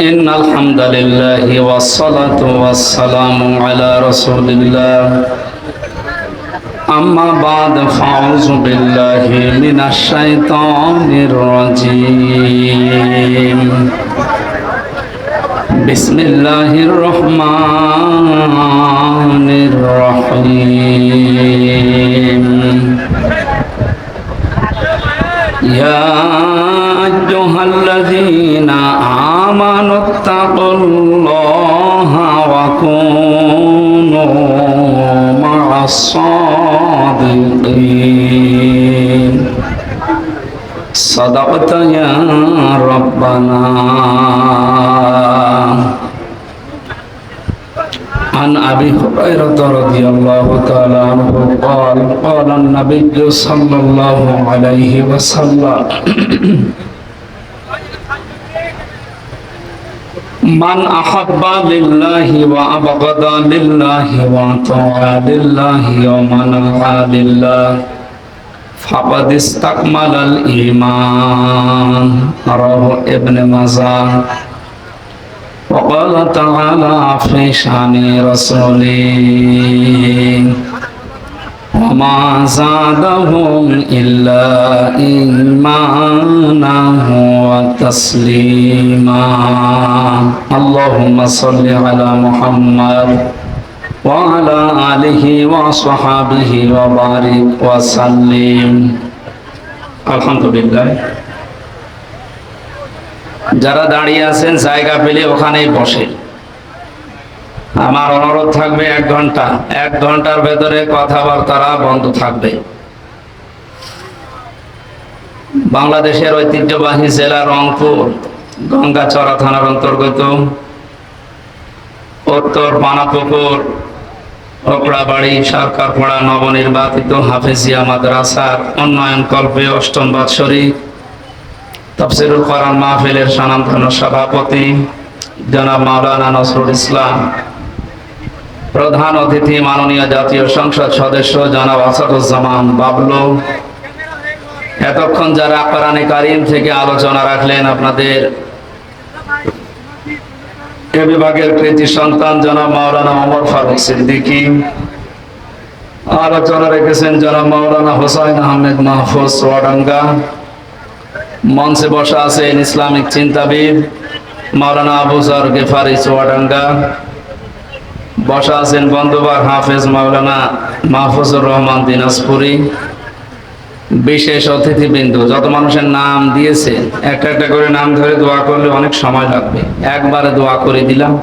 إن الحمد لله والصلاة والسلام على رسول الله أما بعد فأعوذ بالله من الشيطان الرجيم بسم الله الرحمن الرحيم يا أيها الذين آمنوا اتقوا الله وكونوا مع الصادقين صدقت يا ربنا عن ابي هريره رضي الله تعالى عنه قال قال النبي صلى الله عليه وسلم من احب لله وابغض لله واطاع لله ومنع لله فقد استكمل الايمان رواه ابن ماجه وقال تعالى في شان رسوله وما زادهم إلا إيمانا وتسليما اللهم صل على محمد وعلى آله وصحابه وبارك وسلم الحمد لله যারা দাঁড়িয়ে আছেন জায়গা পেলে ওখানেই বসে আমার অনুরোধ থাকবে এক ঘণ্টা। এক ঘণ্টার ভেতরে কথাবার্তারা বন্ধ থাকবে। বাংলাদেশের ঐতিহ্যবাহী জেলা রংপুর, গঙ্গাচড়া থানার অন্তর্গত। উত্তর পানাপুকুর ওকড়াবাড়ি সরকারপাড়া নবনির্বাচিত হাফেজিয়া মাদ্রাসার উন্নয়ন কল্পে অষ্টম বাৎসরিক তফসিরুল কোরআন মাহফিলের সনাতন সভাপতি জনাব মাওলানা নসরুল ইসলাম। প্রধান অতিথি মাননীয় জাতীয় সংসদ সদস্য জনাব আসাদুজ্জামান বাবলু। এতক্ষণ যারা কোরআনে কারিম থেকে আলোচনা রাখলেন আপনাদের এ বিভাগের কৃতি সন্তান জনাব মাওলানা ওমর ফারুক সিদ্দিকী। আলোচনা রেখেছেন জনাব মাওলানা হোসাইন আহমেদ মাহফুজ সোয়াডাঙ্গা মঞ্চে বসা আছেন ইসলামিক চিন্তাবিদ মাওলানা আবু জর গেফারি চুয়াডাঙ্গা বসা আছেন বন্ধুবার হাফেজ মাওলানা মাহফুজুর রহমান দিনাজপুরি। বিশেষ অতিথিবৃন্দ, যত মানুষের নাম দিয়েছে, একটা একটা করে নাম ধরে দোয়া করলে অনেক সময় লাগবে। একবারে দোয়া করে দিলাম।